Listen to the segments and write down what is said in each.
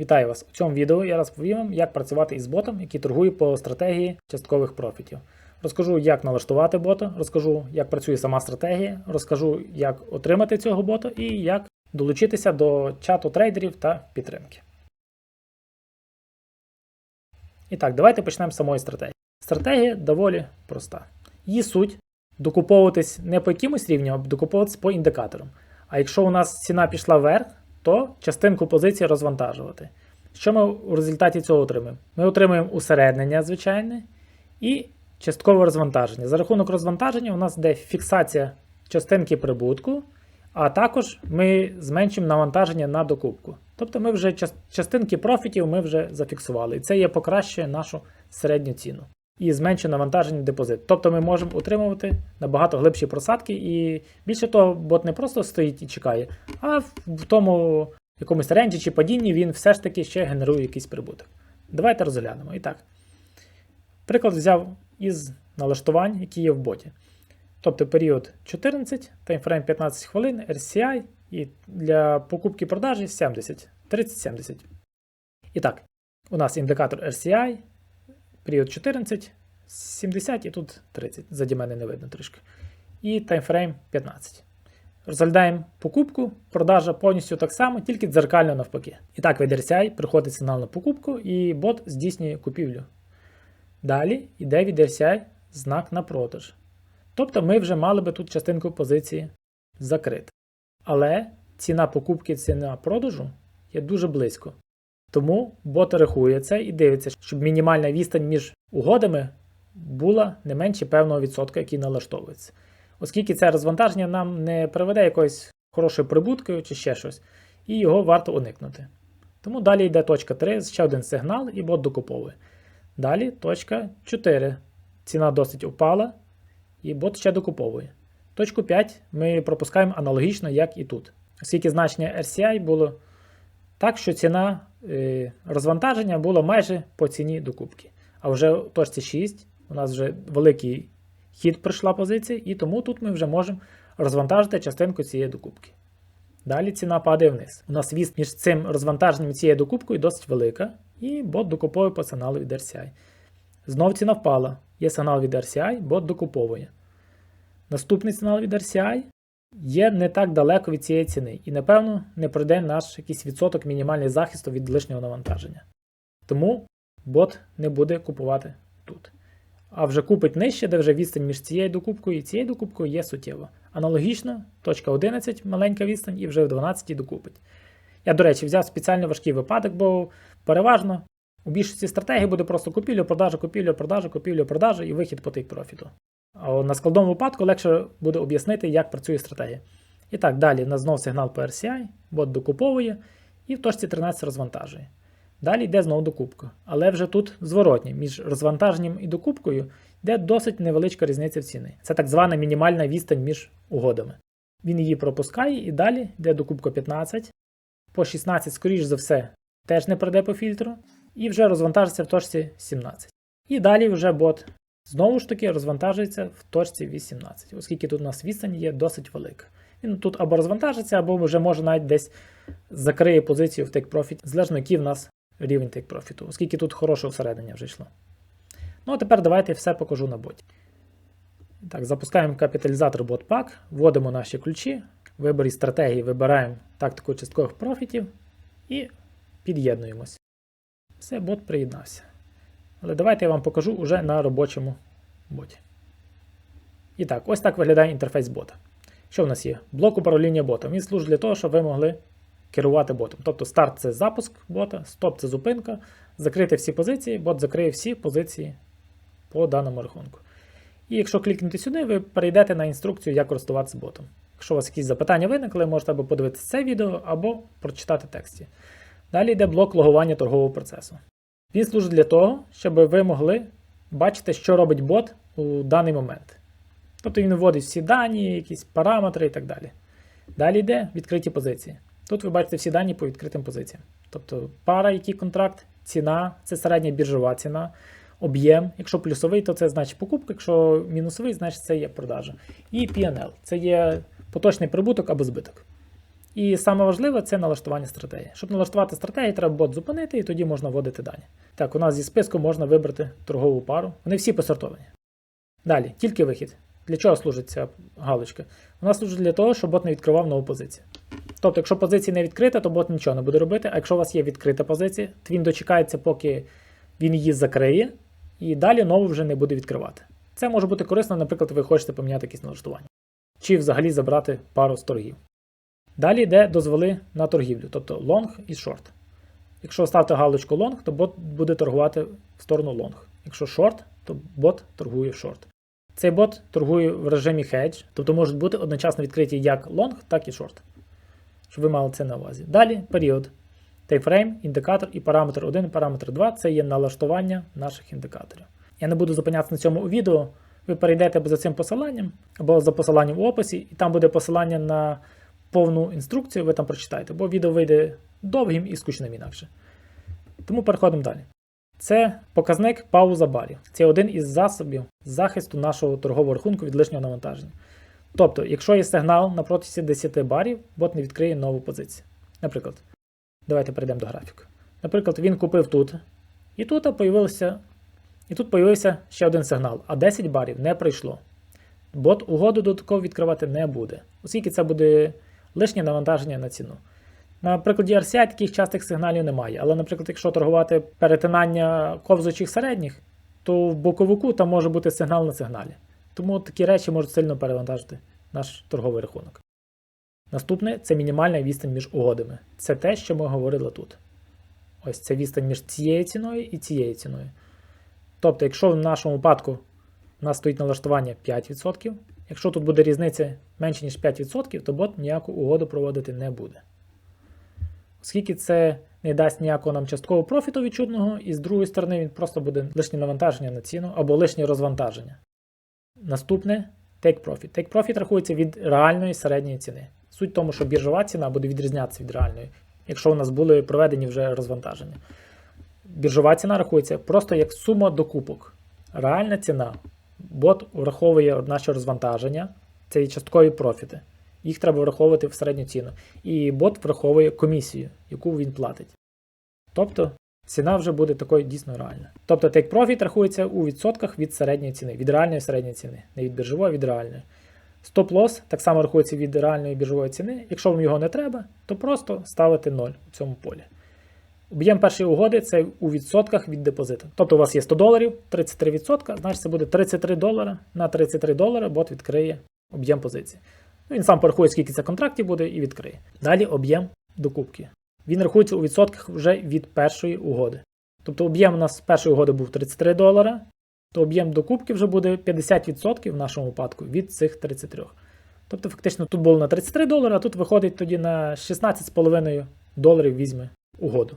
Вітаю вас! У цьому відео я розповім вам, як працювати із ботом, який торгує по стратегії часткових профітів. Розкажу, як налаштувати бота, розкажу, як працює сама стратегія, розкажу, як отримати цього бота і як долучитися до чату трейдерів та підтримки. І так, давайте почнемо з самої стратегії. Стратегія доволі проста. Її суть докуповуватись не по якимось рівням, а докуповуватись по індикаторам. А якщо у нас ціна пішла вверх, то частинку позиції розвантажувати. Що ми в результаті цього отримаємо? Ми отримуємо усереднення звичайне і часткове розвантаження. За рахунок розвантаження у нас йде фіксація частинки прибутку, а також ми зменшимо навантаження на докупку. Тобто ми вже частинки профітів ми вже зафіксували. І це є покращує нашу середню ціну. І зменшує навантаження депозит. Тобто ми можемо утримувати набагато глибші просадки, і більше того, бот не просто стоїть і чекає, а в- в тому якомусь ренджі чи падінні він все ж таки ще генерує якийсь прибуток. Давайте розглянемо. І так. Приклад взяв із налаштувань, які є в боті. Тобто період 14, таймфрейм 15 хвилин, RCI і для покупки продажі 70, 30-70. І так, у нас індикатор RCI, період 14, 70 і тут 30. Заді мене не видно трішки. І таймфрейм 15. Розглядаємо покупку, продажа повністю так само, тільки дзеркально навпаки. І так від RCI приходить сигнал на покупку, і бот здійснює купівлю. Далі йде від знак на продаж. Тобто ми вже мали би тут частинку позиції закрити. Але ціна покупки, ціна продажу є дуже близько. Тому бот рахує це і дивиться, щоб мінімальна відстань між угодами була не менше певного відсотка, який налаштовується. Оскільки це розвантаження нам не приведе якоюсь хорошою прибуткою чи ще щось, і його варто уникнути. Тому далі йде точка 3, ще один сигнал, і бот докуповує. Далі точка 4. Ціна досить упала, і бот ще докуповує. Точку 5 ми пропускаємо аналогічно, як і тут. Оскільки значення RCI було так, що ціна розвантаження була майже по ціні докупки. А вже в точці 6 у нас вже великий хід прийшла позиція, і тому тут ми вже можемо розвантажити частинку цієї докупки. Далі ціна падає вниз. У нас віст між цим розвантаженням цією докупкою досить велика, і бот докуповує по сигналу від RCI. Знов ціна впала. Є сигнал від RCI, бот докуповує. Наступний сигнал від RCI є не так далеко від цієї ціни, і, напевно, не пройде наш якийсь відсоток мінімальний захисту від лишнього навантаження. Тому бот не буде купувати тут. А вже купить нижче, де вже відстань між цією докупкою і цією докупкою є суттєво. Аналогічно, точка 11 маленька відстань, і вже в 12 докупить. Я, до речі, взяв спеціально важкий випадок, бо переважно у більшості стратегій буде просто купівля, продажа, купівля, продажа, купівля, продажа і вихід по тейк профіту. А на складному випадку легше буде об'яснити, як працює стратегія. І так, далі на знов сигнал по RCI, бот докуповує і в точці 13 розвантажує. Далі йде знову докупка. Але вже тут зворотні, між розвантаженням і докупкою йде досить невеличка різниця в ціни. Це так звана мінімальна відстань між угодами. Він її пропускає і далі йде докупка 15. По 16, скоріш за все, теж не пройде по фільтру. І вже розвантажиться в точці 17. І далі вже бот знову ж таки розвантажується в точці 18, оскільки тут у нас відстань є досить велика. Він тут або розвантажиться, або вже може навіть десь закриє позицію в Profit, залежно який в нас рівень Profit, оскільки тут хороше всередині вже йшло. Ну а тепер давайте все покажу на боті. Так, запускаємо капіталізатор BotPack, вводимо наші ключі, виборі стратегії вибираємо тактику часткових профітів і під'єднуємось. Все, бот приєднався. Але давайте я вам покажу уже на робочому боті. І так, ось так виглядає інтерфейс бота. Що в нас є? Блок управління ботом. Він служить для того, щоб ви могли керувати ботом. Тобто старт це запуск бота, стоп це зупинка, закрити всі позиції, бот закриє всі позиції по даному рахунку. І якщо клікнути сюди, ви перейдете на інструкцію, як користуватися ботом. Якщо у вас якісь запитання виникли, можете або подивитися це відео, або прочитати тексті. Далі йде блок логування торгового процесу. Він служить для того, щоб ви могли бачити, що робить бот у даний момент. Тобто він вводить всі дані, якісь параметри і так далі. Далі йде відкриті позиції. Тут ви бачите всі дані по відкритим позиціям. Тобто пара, який контракт, ціна, це середня біржова ціна, об'єм. Якщо плюсовий, то це значить покупка, якщо мінусовий, значить це є продажа. І PNL це є поточний прибуток або збиток. І саме важливе це налаштування стратегії. Щоб налаштувати стратегію, треба бот зупинити, і тоді можна вводити дані. Так, у нас зі списку можна вибрати торгову пару. Вони всі посортовані. Далі, тільки вихід. Для чого служить ця галочка? Вона служить для того, щоб бот не відкривав нову позицію. Тобто, якщо позиція не відкрита, то бот нічого не буде робити. А якщо у вас є відкрита позиція, то він дочекається, поки він її закриє, і далі нову вже не буде відкривати. Це може бути корисно, наприклад, ви хочете поміняти якісь налаштування. Чи взагалі забрати пару з торгів. Далі йде дозволи на торгівлю, тобто лонг і шорт. Якщо ставити галочку лонг, то бот буде торгувати в сторону лонг. Якщо шорт, то бот торгує в шорт. Цей бот торгує в режимі hedge, тобто можуть бути одночасно відкриті як лонг, так і шорт. Щоб ви мали це на увазі. Далі період. Тайфрейм, індикатор і параметр 1 і параметр 2 це є налаштування наших індикаторів. Я не буду зупинятися на цьому у відео. Ви перейдете за цим посиланням або за посиланням в описі, і там буде посилання на повну інструкцію, ви там прочитаєте, бо відео вийде довгим і скучним інакше. Тому переходимо далі. Це показник пауза барів. Це один із засобів захисту нашого торгового рахунку від лишнього навантаження. Тобто, якщо є сигнал на протязі 10 барів, бот не відкриє нову позицію. Наприклад, давайте перейдемо до графіку. Наприклад, він купив тут, і тут появився, і тут появився ще один сигнал, а 10 барів не прийшло. Бот угоду додатково відкривати не буде, оскільки це буде лишнє навантаження на ціну. На прикладі RCI таких частих сигналів немає. Але, наприклад, якщо торгувати перетинання ковзучих середніх, то в боковику там може бути сигнал на сигналі. Тому такі речі можуть сильно перевантажити наш торговий рахунок. Наступне це мінімальна відстань між угодами. Це те, що ми говорили тут. Ось це відстань між цією ціною і цією ціною. Тобто, якщо в нашому випадку у нас стоїть налаштування 5%, якщо тут буде різниця менше, ніж 5%, то бот ніяку угоду проводити не буде. Оскільки це не дасть ніякого нам часткового профіту відчутного, і з другої сторони він просто буде лишнє навантаження на ціну або лишнє розвантаження. Наступне take profit. Take profit рахується від реальної середньої ціни. Суть в тому, що біржова ціна буде відрізнятися від реальної, якщо у нас були проведені вже розвантаження. Біржова ціна рахується просто як сума докупок. Реальна ціна. Бот враховує наші розвантаження, це і часткові профіти. Їх треба враховувати в середню ціну. І бот враховує комісію, яку він платить. Тобто ціна вже буде такою дійсно реальна. Тобто take profit рахується у відсотках від середньої ціни, від реальної середньої ціни, не від біржової, а від реальної. Стоп-лосс так само рахується від реальної біржової ціни. Якщо вам його не треба, то просто ставите 0 у цьому полі. Об'єм першої угоди це у відсотках від депозиту. Тобто у вас є 100 доларів, 33%, значить це буде 33 долара. На 33 долари бот відкриє об'єм позиції. Ну, Він сам порахує, скільки це контрактів буде, і відкриє. Далі об'єм докупки. Він рахується у відсотках вже від першої угоди. Тобто об'єм у нас з першої угоди був 33 долара, то об'єм докупки вже буде 50% в нашому випадку від цих 33. Тобто, фактично, тут було на 33 долара, а тут виходить тоді на 16,5 доларів візьме угоду.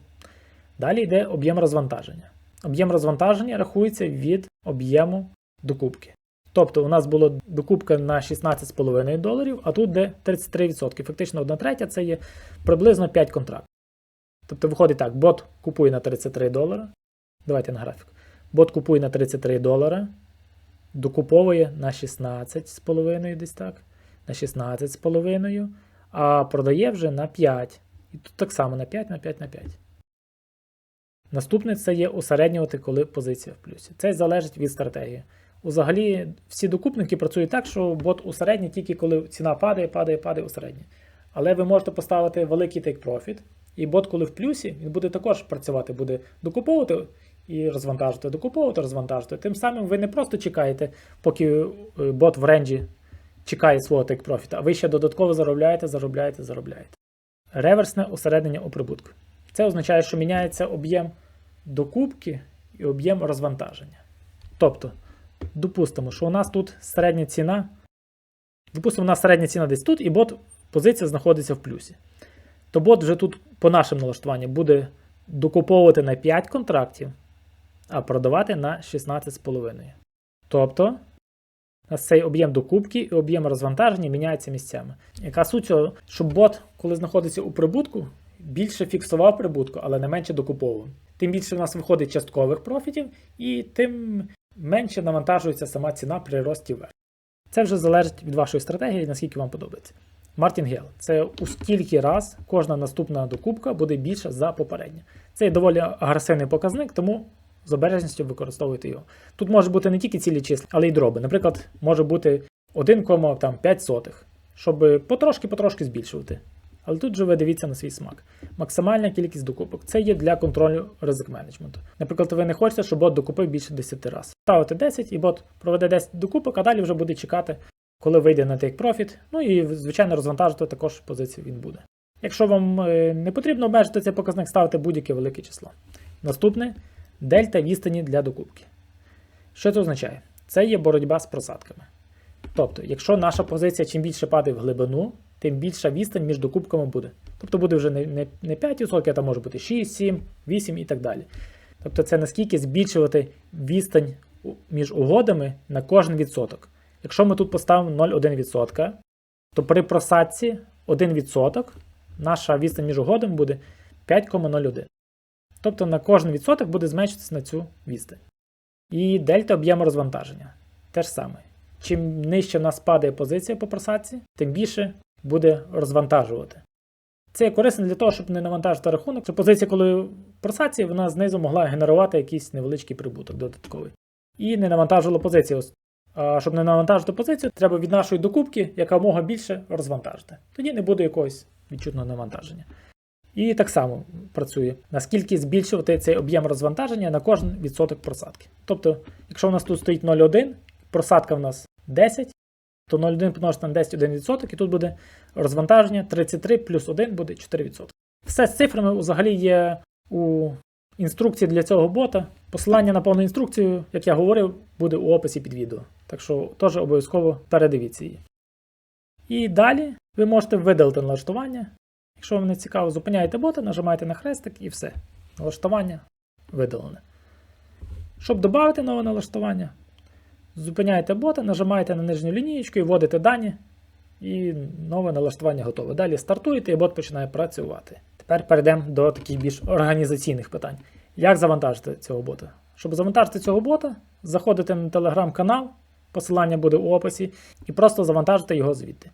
Далі йде об'єм розвантаження. Об'єм розвантаження рахується від об'єму докупки. Тобто у нас була докупка на 16,5 доларів, а тут де 33%. Фактично 1 третя це є приблизно 5 контрактів. Тобто виходить так, бот купує на 33 долара. Давайте на графік. Бот купує на 33 долара, докуповує на 16,5 десь так, на 16,5, а продає вже на 5. І тут так само на 5, на 5, на 5. Наступне це є усереднювати, коли позиція в плюсі. Це залежить від стратегії. Взагалі, всі докупники працюють так, що бот усередній тільки коли ціна падає, падає, падає усередній. Але ви можете поставити великий profit, і бот, коли в плюсі, він буде також працювати, буде докуповувати і розвантажити, докуповувати, розвантажити. Тим самим ви не просто чекаєте, поки е, бот в ренджі чекає свого profit, а ви ще додатково заробляєте, заробляєте, заробляєте. Реверсне усереднення у прибутку. Це означає, що міняється об'єм докупки і об'єм розвантаження. Тобто, допустимо, що у нас тут середня ціна. Допустимо, у нас середня ціна десь тут, і бот позиція знаходиться в плюсі. То бот вже тут, по нашим налаштуванням, буде докуповувати на 5 контрактів, а продавати на 16,5. Тобто, у нас цей об'єм докупки і об'єм розвантаження міняються місцями. Яка суть цього, щоб бот, коли знаходиться у прибутку, більше фіксував прибутку, але не менше докуповував. Тим більше в нас виходить часткових профітів, і тим менше навантажується сама ціна при рості вверх. Це вже залежить від вашої стратегії, наскільки вам подобається. Мартінгел це у скільки раз кожна наступна докупка буде більша за попередню. Це доволі агресивний показник, тому з обережністю використовуйте його. Тут може бути не тільки цілі числа, але й дроби. Наприклад, може бути 1,5, щоб потрошки-потрошки збільшувати. Але тут же ви дивіться на свій смак. Максимальна кількість докупок. Це є для контролю ризик менеджменту. Наприклад, ви не хочете, щоб бот докупив більше 10 разів. Ставите 10 і бот проведе 10 докупок, а далі вже буде чекати, коли вийде на take profit. Ну і, звичайно, розвантажити також позицію він буде. Якщо вам е, не потрібно обмежити цей показник, ставте будь-яке велике число. Наступне дельта відстані для докупки. Що це означає? Це є боротьба з просадками. Тобто, якщо наша позиція чим більше падає в глибину, тим більша відстань між докупками буде. Тобто буде вже не, не, не 5%, а там може бути 6, 7, 8 і так далі. Тобто це наскільки збільшувати відстань між угодами на кожен відсоток. Якщо ми тут поставимо 0,1%, то при просадці 1% наша відстань між угодами буде 5,01. Тобто на кожен відсоток буде зменшитися на цю відстань. І дельта об'єму розвантаження. Те ж саме. Чим нижче в нас падає позиція по просадці, тим більше буде розвантажувати. Це є корисно для того, щоб не навантажити рахунок. Що позиція, коли в просадці, вона знизу могла генерувати якийсь невеличкий прибуток додатковий. І не навантажувала позицію. А щоб не навантажити позицію, треба від нашої докупки якомога більше розвантажити. Тоді не буде якогось відчутного навантаження. І так само працює, наскільки збільшувати цей об'єм розвантаження на кожен відсоток просадки. Тобто, якщо у нас тут стоїть 0,1, просадка в нас 10, то 0,1 помножити на 10 1%, і тут буде розвантаження 33 плюс 1 буде 4%. Все з цифрами взагалі є у інструкції для цього бота. Посилання на повну інструкцію, як я говорив, буде у описі під відео. Так що теж обов'язково передивіться її. І далі ви можете видалити налаштування. Якщо вам не цікаво, зупиняєте бота, нажимаєте на хрестик і все. Налаштування видалене. Щоб додати нове налаштування, зупиняєте бота, нажимаєте на нижню лінієчку і вводите дані, і нове налаштування готове. Далі стартуєте і бот починає працювати. Тепер перейдемо до таких більш організаційних питань. Як завантажити цього бота? Щоб завантажити цього бота, заходите на телеграм-канал, посилання буде у описі, і просто завантажите його звідти.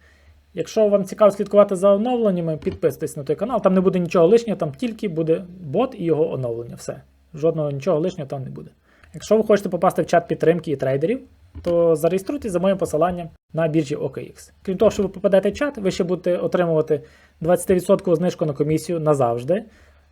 Якщо вам цікаво слідкувати за оновленнями, підписуйтесь на той канал, там не буде нічого лишнього, там тільки буде бот і його оновлення. Все. Жодного нічого лишнього там не буде. Якщо ви хочете попасти в чат підтримки і трейдерів, то зареєструйтесь за моїм посиланням на біржі OKX. Крім того, що ви попадете в чат, ви ще будете отримувати 20% знижку на комісію назавжди.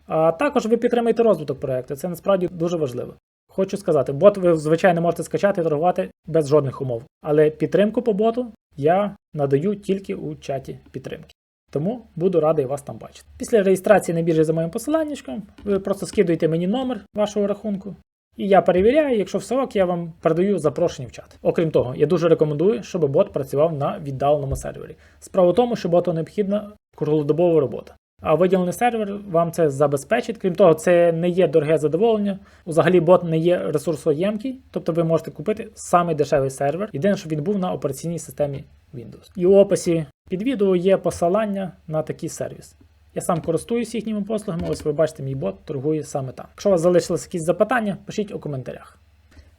А також ви підтримуєте розвиток проекту. Це насправді дуже важливо. Хочу сказати, бот ви звичайно можете скачати і торгувати без жодних умов. Але підтримку по боту я надаю тільки у чаті підтримки. Тому буду радий вас там бачити. Після реєстрації на біржі за моїм посиланнячком, ви просто скидуєте мені номер вашого рахунку. І я перевіряю, якщо все ок, я вам передаю запрошення в чат. Окрім того, я дуже рекомендую, щоб бот працював на віддаленому сервері. Справа в тому, що боту необхідна круглодобова робота. А виділений сервер вам це забезпечить. Крім того, це не є дороге задоволення. Взагалі бот не є ресурсоємкий, тобто ви можете купити самий дешевий сервер. Єдине, щоб він був на операційній системі Windows. І у описі під відео є посилання на такий сервіс. Я сам користуюсь їхніми послугами, ось ви бачите, мій бот торгує саме там. Якщо у вас залишились якісь запитання, пишіть у коментарях.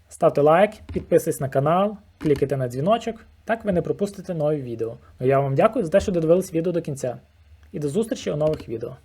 Ставте лайк, підписуйтесь на канал, клікайте на дзвіночок, так ви не пропустите нові відео. Ну я вам дякую за те, що додивились відео до кінця. І до зустрічі у нових відео.